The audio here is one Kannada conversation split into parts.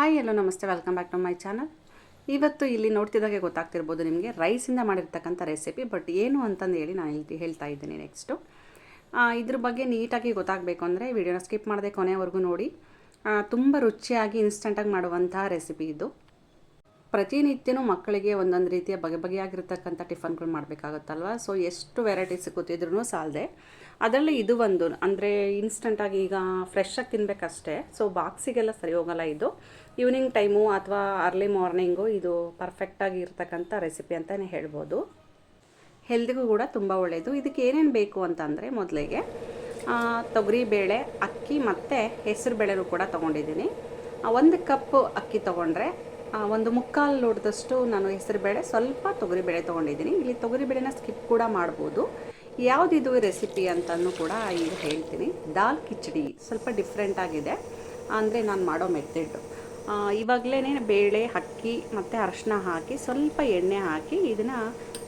ಹಾಯ್ ಎಲ್ಲೋ ನಮಸ್ತೆ. Welcome back to my channel ಇವತ್ತು ಇಲ್ಲಿ ನೋಡ್ತಿದ್ದಾಗೆ ಗೊತ್ತಾಗ್ತಿರ್ಬೋದು ನಿಮಗೆ ರೈಸಿಂದ ಮಾಡಿರ್ತಕ್ಕಂಥ ರೆಸಿಪಿ ಬಟ್ ಏನು ಅಂತಂದು ಹೇಳಿ ನಾನು ಇಲ್ಲಿ ಹೇಳ್ತಾ ಇದ್ದೀನಿ ನೆಕ್ಸ್ಟು ಇದ್ರ ಬಗ್ಗೆ ನೀಟಾಗಿ ಗೊತ್ತಾಗಬೇಕು ಅಂದರೆ ವಿಡಿಯೋನ ಸ್ಕಿಪ್ ಮಾಡದೆ ಕೊನೆವರೆಗೂ ನೋಡಿ. ತುಂಬ ರುಚಿಯಾಗಿ ಇನ್ಸ್ಟೆಂಟಾಗಿ ಮಾಡುವಂತಹ ರೆಸಿಪಿ ಇದು. ಪ್ರತಿನಿತ್ಯನೂ ಮಕ್ಕಳಿಗೆ ಒಂದೊಂದು ರೀತಿಯ ಬಗೆ ಬಗೆಯಾಗಿರ್ತಕ್ಕಂಥ ಟಿಫನ್ಗಳು ಮಾಡಬೇಕಾಗುತ್ತಲ್ವ? ಸೊ ಎಷ್ಟು ವೆರೈಟೀಸ್ ಕೂತಿದ್ರು ಸಾಲದೆ. ಅದರಲ್ಲಿ ಇದು ಒಂದು, ಅಂದರೆ ಇನ್ಸ್ಟಂಟಾಗಿ ಈಗ ಫ್ರೆಶ್ಶಾಗಿ ತಿನ್ನಬೇಕಷ್ಟೇ ಸೊ ಬಾಕ್ಸಿಗೆಲ್ಲ ಸರಿ ಹೋಗಲ್ಲ ಇದು. ಈವ್ನಿಂಗ್ ಟೈಮು ಅಥವಾ ಅರ್ಲಿ ಮಾರ್ನಿಂಗು ಇದು ಪರ್ಫೆಕ್ಟಾಗಿ ಇರ್ತಕ್ಕಂಥ ರೆಸಿಪಿ ಅಂತಲೇ ಹೇಳ್ಬೋದು. ಹೆಲ್ದಿಗೂ ಕೂಡ ತುಂಬ ಒಳ್ಳೆಯದು ಇದಕ್ಕೆ ಏನೇನು ಬೇಕು ಅಂತಂದರೆ ಮೊದಲಿಗೆ ತೊಗರಿ ಬೇಳೆ ಅಕ್ಕಿ ಮತ್ತು ಹೆಸರು ಬೇಳೆನೂ ಕೂಡ ತೊಗೊಂಡಿದ್ದೀನಿ. ಒಂದು ಕಪ್ ಅಕ್ಕಿ ತೊಗೊಂಡ್ರೆ ಒಂದು ಮುಕ್ಕಾಲು ಲೋಟದಷ್ಟು ನಾನು ಹೆಸರು ಬೇಳೆ ಸ್ವಲ್ಪ ತೊಗರಿ ಬೇಳೆ ತೊಗೊಂಡಿದ್ದೀನಿ. ಇಲ್ಲಿ ತೊಗರಿ ಬೇಳೆನ ಸ್ಕಿಪ್ ಕೂಡ ಮಾಡ್ಬೋದು. ಯಾವುದಿದು ರೆಸಿಪಿ ಅಂತಲೂ ಕೂಡ ಈಗ ಹೇಳ್ತೀನಿ. ದಾಲ್ ಕಿಚಡಿ ಸ್ವಲ್ಪ ಡಿಫ್ರೆಂಟ್ ಆಗಿದೆ. ಅಂದರೆ ನಾನು ಮಾಡೋ ಮೆಥಡ್ ಇವಾಗಲೇ ಬೇಳೆ, ಅಕ್ಕಿ ಮತ್ತು ಅರಶಿನ ಹಾಕಿ ಸ್ವಲ್ಪ ಎಣ್ಣೆ ಹಾಕಿ ಇದನ್ನು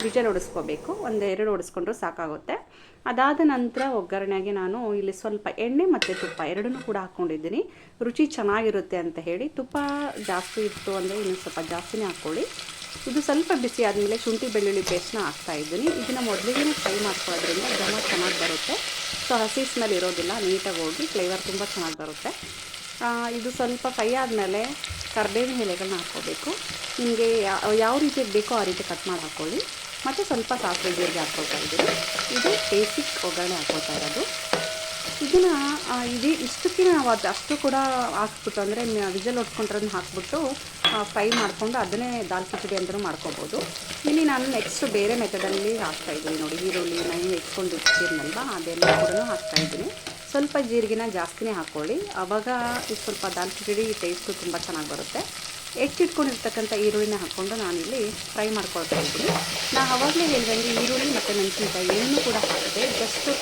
ವಿಜಲ್ ಒಂದು ಎರಡು ಹೊಡಿಸ್ಕೊಂಡ್ರು ಸಾಕಾಗುತ್ತೆ. ಅದಾದ ನಂತರ ಒಗ್ಗರಣೆಗೆ ನಾನು ಇಲ್ಲಿ ಸ್ವಲ್ಪ ಎಣ್ಣೆ ಮತ್ತು ತುಪ್ಪ ಎರಡನ್ನೂ ಕೂಡ ಹಾಕ್ಕೊಂಡಿದ್ದೀನಿ ರುಚಿ ಚೆನ್ನಾಗಿರುತ್ತೆ ಅಂತ ಹೇಳಿ ತುಪ್ಪ ಜಾಸ್ತಿ ಇತ್ತು ಅಂದರೆ ಇನ್ನೂ ಸ್ವಲ್ಪ ಜಾಸ್ತಿನೇ ಹಾಕ್ಕೊಳ್ಳಿ. ಇದು ಸ್ವಲ್ಪ ಬಿಸಿ ಆದಮೇಲೆ ಶುಂಠಿ ಬೆಳ್ಳುಳ್ಳಿ ಪೇಸ್ಟ್ನ ಹಾಕ್ತಾ ಇದ್ದೀನಿ. ಇದನ್ನು ಮೊದಲಿಗೆ ಫ್ರೈ ಮಾಡ್ಕೊಳ್ಳೋದ್ರಿಂದ ಘಮ ಚೆನ್ನಾಗಿ ಬರುತ್ತೆ. ಸೊ ಹಸಿ ಸ್ಮೆಲ್ ಇರೋದಿಲ್ಲ, ನೀಟಾಗಿ ಹೋಗಿ ಫ್ಲೇವರ್ ತುಂಬ ಚೆನ್ನಾಗಿ ಬರುತ್ತೆ. ಇದು ಸ್ವಲ್ಪ ಫ್ರೈ ಆದಮೇಲೆ ಕರ್ಬೇವಿನ ಎಲೆಗಳನ್ನ ಹಾಕ್ಕೋಬೇಕು. ನಿಮಗೆ ಯಾವ ರೀತಿ ಬೇಕೋ ಆ ರೀತಿ ಕಟ್ ಮಾಡಿ ಹಾಕ್ಕೊಳ್ಳಿ ಮತ್ತು ಸ್ವಲ್ಪ ಸಾಸಿವೆ ಜೀರಿಗೆ ಹಾಕ್ಕೊಳ್ತಾ ಇದ್ದೀನಿ. ಇದು ಬೇಸಿಕ್ ಒಗ್ಗರಣೆ ಹಾಕ್ಕೊಳ್ತಾ ಇರೋದು. ಇದನ್ನು ಇದು ಇಷ್ಟಕ್ಕೆ ನಾವು ಅದು ಅಷ್ಟು ಕೂಡ ಹಾಕ್ಬಿಟ್ಟು, ಅಂದರೆ ವಿಜಲ್ ಹೊಡ್ಸ್ಕೊಂಡ್ರನ್ನ ಹಾಕ್ಬಿಟ್ಟು ಫ್ರೈ ಮಾಡಿಕೊಂಡು ಅದನ್ನೇ ದಾಲ್ ಕಿಚಡಿ ಅಂತಲೂ ಮಾಡ್ಕೋಬೋದು. ಇಲ್ಲಿ ನಾನು ನೆಕ್ಸ್ಟ್ ಬೇರೆ ಮೆಥಡಲ್ಲಿ ಹಾಕ್ತಾ ಇದ್ದೀನಿ ನೋಡಿ. ಈರುಳ್ಳಿ ನಾನು ಇಟ್ಕೊಂಡು ಇಟ್ಟಿದ್ದೀನಲ್ವ ಅದೆಲ್ಲ ಕೂಡ ಹಾಕ್ತಾ ಇದ್ದೀನಿ. ಸ್ವಲ್ಪ ಜೀರಿಗೆನ ಜಾಸ್ತಿನೇ ಹಾಕ್ಕೊಳ್ಳಿ ಆವಾಗ ಇದು ಸ್ವಲ್ಪ ದಾಲ್ ಕಿಚಡಿ ಟೇಸ್ಟು ತುಂಬ ಚೆನ್ನಾಗಿ ಬರುತ್ತೆ. ಹೆಚ್ಚಿಟ್ಕೊಂಡಿರ್ತಕ್ಕಂಥ ಈರುಳ್ಳಿನ ಹಾಕ್ಕೊಂಡು ನಾನಿಲ್ಲಿ ಫ್ರೈ ಮಾಡ್ಕೊಳ್ತಾ ಇದ್ದೀನಿ. ನಾನು ಆವಾಗಲೇ ಹೇಳಿದಂಗೆ ಈರುಳ್ಳಿ ಮತ್ತು ಮೆಣಸಿನಕಾಯಿ ಏನೂ ಕೂಡ ಹಾಕಿದೆ. ಜಸ್ಟು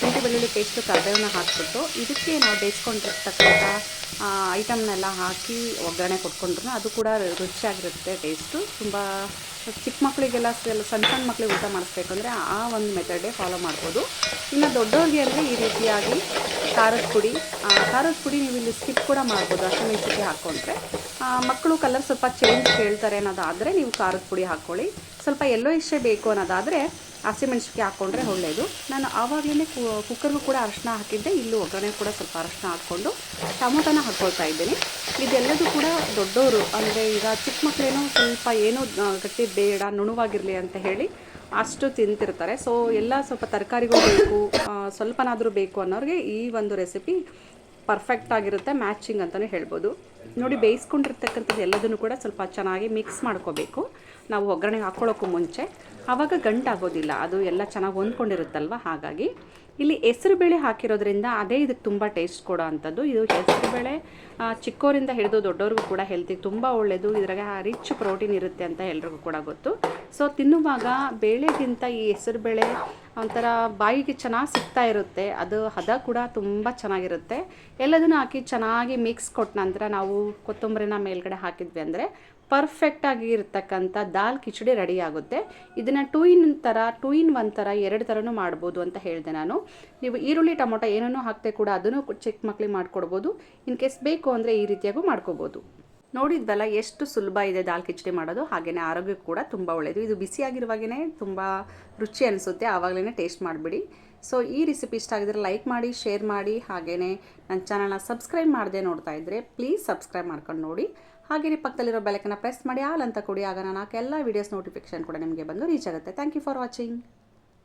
ಶುಂಠಿ, ಬೆಳ್ಳುಳ್ಳಿ ಪೇಸ್ಟು ಕರ್ಬೇವನ್ನ ಹಾಕ್ಬಿಟ್ಟು ಇದಕ್ಕೆ ನಾವು ಬೇಯಿಸ್ಕೊಂಡಿರ್ತಕ್ಕಂಥ ಐಟಮ್ನೆಲ್ಲ ಹಾಕಿ ಒಗ್ಗರಣೆ ಕೊಟ್ಕೊಂಡ್ರು. ಅದು ಕೂಡ ರುಚಿಯಾಗಿರುತ್ತೆ, ಟೇಸ್ಟು. ತುಂಬ ಚಿಕ್ಕ ಮಕ್ಕಳಿಗೆಲ್ಲ ಸಣ್ಣ ಸಣ್ಣ ಮಕ್ಕಳಿಗೆ ಊಟ ಮಾಡಿಸ್ಬೇಕು ಅಂದರೆ ಆ ಒಂದು ಮೆಥಡೇ ಫಾಲೋ ಮಾಡ್ಬೋದು. ಇನ್ನು ದೊಡ್ಡವ್ರಿಗೆ ಅಂದರೆ ಈ ರೀತಿಯಾಗಿ ಖಾರದ ಪುಡಿ ಖಾರದ ಪುಡಿ ನೀವು ಇಲ್ಲಿ ಸ್ಕಿಪ್ ಕೂಡ ಮಾಡ್ಬೋದು ಹಸಿಮೆಣಸಿಗೆ ಹಾಕ್ಕೊಂಡ್ರೆ ಮಕ್ಕಳು ಕಲರ್ ಸ್ವಲ್ಪ ಚೇಂಜ್ ಕೇಳ್ತಾರೆ ಅನ್ನೋದಾದರೆ ನೀವು ಖಾರದ ಪುಡಿ ಹಾಕ್ಕೊಳ್ಳಿ ಸ್ವಲ್ಪ ಎಲ್ಲೋ ಇಷ್ಟೇ ಬೇಕು ಅನ್ನೋದಾದರೆ ಹಸಿಮೆಣ್ಸಿಗೆ ಹಾಕ್ಕೊಂಡ್ರೆ ಒಳ್ಳೆಯದು ನಾನು ಆವಾಗಲೇ ಕುಕ್ಕರ್ಗೂ ಕೂಡ ಅರಶಿನ ಹಾಕಿದ್ದೆ. ಇಲ್ಲೂ ಒಗ್ಗರಣೆ ಕೂಡ ಸ್ವಲ್ಪ ಅರಶಿನ ಹಾಕ್ಕೊಂಡು ಟೊಮೊಟೊನ ಹಾಕ್ಕೊಳ್ತಾ ಇದ್ದೀನಿ. ಇದೆಲ್ಲದೂ ಕೂಡ ದೊಡ್ಡವರು ಅಂದರೆ ಈಗ ಚಿಕ್ಕ ಮಕ್ಕಳೇನೋ ಸ್ವಲ್ಪ ಏನೂ ಗಟ್ಟಿ ಬೇಡ, ನುಣುವಾಗಿರಲಿ ಅಂತ ಹೇಳಿ ಅಷ್ಟು ತಿಂತಿರ್ತಾರೆ. ಸೊ ಎಲ್ಲ ಸ್ವಲ್ಪ ತರಕಾರಿಗಳು ಬೇಕು ಸ್ವಲ್ಪನಾದರೂ ಬೇಕು ಅನ್ನೋರಿಗೆ ಈ ಒಂದು ರೆಸಿಪಿ ಪರ್ಫೆಕ್ಟ್ ಆಗಿರುತ್ತೆ ಮ್ಯಾಚಿಂಗ್ ಅಂತಲೇ ಹೇಳ್ಬೋದು. ನೋಡಿ, ಬೇಯಿಸ್ಕೊಂಡಿರ್ತಕ್ಕಂಥದ್ದು ಎಲ್ಲದನ್ನು ಕೂಡ ಸ್ವಲ್ಪ ಚೆನ್ನಾಗಿ ಮಿಕ್ಸ್ ಮಾಡ್ಕೋಬೇಕು. ನಾವು ಒಗ್ಗರಣೆಗೆ ಹಾಕ್ಕೊಳ್ಳೋಕ್ಕೂ ಮುಂಚೆ. ಆವಾಗ ಗಂಟಾಗೋದಿಲ್ಲ, ಅದು ಎಲ್ಲ ಚೆನ್ನಾಗಿ ಹೊಂದ್ಕೊಂಡಿರುತ್ತಲ್ವ? ಹಾಗಾಗಿ ಇಲ್ಲಿ ಹೆಸರುಬೇಳೆ ಹಾಕಿರೋದ್ರಿಂದ ಅದೇ ಇದಕ್ಕೆ ತುಂಬ ಟೇಸ್ಟ್ ಕೊಡೋ ಅಂಥದ್ದು. ಇದು ಹೆಸರುಬೇಳೆ ಬೇಳೆ ಚಿಕ್ಕೋರಿಂದ ಹಿಡಿದು ದೊಡ್ಡವ್ರಿಗೂ ಕೂಡ ಹೆಲ್ತಿಗೆ ತುಂಬ ಒಳ್ಳೆಯದು ಇದ್ರಾಗ ರಿಚ್ ಪ್ರೋಟೀನ್ ಇರುತ್ತೆ ಅಂತ ಎಲ್ರಿಗೂ ಕೂಡ ಗೊತ್ತು. ಸೊ ತಿನ್ನುವಾಗ ಬೇಳೆಗಿಂತ ಈ ಹೆಸರುಬೇಳೆ ಒಂಥರ ಬಾಯಿಗೆ ಚೆನ್ನಾಗಿ ಸಿಗ್ತಾ ಇರುತ್ತೆ. ಅದು ಹದ ಕೂಡ ತುಂಬ ಚೆನ್ನಾಗಿರುತ್ತೆ. ಎಲ್ಲದನ್ನು ಹಾಕಿ ಚೆನ್ನಾಗಿ ಮಿಕ್ಸ್ ಕೊಟ್ಟ ನಂತರ ನಾವು ಕೊತ್ತಂಬರಿನ ಮೇಲ್ಗಡೆ ಹಾಕಿದ್ವಿ ಅಂದರೆ ಪರ್ಫೆಕ್ಟಾಗಿ ಇರತಕ್ಕಂಥ ದಾಲ್ ಕಿಚಡಿ ರೆಡಿ ಆಗುತ್ತೆ. ಇದನ್ನು ಟೂ ಇನ್ ಥರ ಟೂ ಇನ್ ಒನ್ ಥರ ಎರಡು ಥರನೂ ಮಾಡ್ಬೋದು ಅಂತ ಹೇಳಿದೆ ನಾನು. ನೀವು ಈರುಳ್ಳಿ, ಟೊಮೊಟೊ ಏನನ್ನೂ ಹಾಕ್ತೆ ಕೂಡ ಅದನ್ನು ಚಿಕ್ಕ ಮಕ್ಕಳಿಗೆ ಮಾಡ್ಕೊಡ್ಬೋದು. ಇನ್ ಕೇಸ್ ಬೇಕು ಅಂದರೆ ಈ ರೀತಿಯಾಗೂ ಮಾಡ್ಕೋಬೋದು. ನೋಡಿದ್ವಲ್ಲ, ಎಷ್ಟು ಸುಲಭ ಇದೆ ದಾಲ್ ಕಿಚಡಿ ಮಾಡೋದು. ಹಾಗೆಯೇ ಆರೋಗ್ಯಕ್ಕೆ ಕೂಡ ತುಂಬ ಒಳ್ಳೆಯದು ಇದು ಬಿಸಿಯಾಗಿರುವಾಗೇ ತುಂಬ ರುಚಿ ಅನಿಸುತ್ತೆ. ಆವಾಗಲೇ ಟೇಸ್ಟ್ ಮಾಡಿಬಿಡಿ. ಸೊ ಈ ರೆಸಿಪಿ ಇಷ್ಟ ಆಗಿದ್ರೆ ಲೈಕ್ ಮಾಡಿ, ಶೇರ್ ಮಾಡಿ. ಹಾಗೆಯೇ ನನ್ನ ಚಾನಲ್ನ ಸಬ್ಸ್ಕ್ರೈಬ್ ಮಾಡದೆ ನೋಡ್ತಾ ಇದ್ದರೆ ಪ್ಲೀಸ್ ಸಬ್ಸ್ಕ್ರೈಬ್ ಮಾಡ್ಕೊಂಡು ನೋಡಿ. ಹಾಗೆಯೇ ಪಕ್ಕದಲ್ಲಿರೋ ಬೆಳಕನ್ನು ಪ್ರೆಸ್ ಮಾಡಿ, ಆಲ್ ಅಂತ ಕೊಡಿ. ಆಗ ನಾನು ಎಲ್ಲ ವೀಡಿಯೋಸ್ ನೋಟಿಫಿಕೇಷನ್ ಕೂಡ ನಿಮಗೆ ಬಂದು ರೀಚ್ ಆಗುತ್ತೆ. Thank you for watching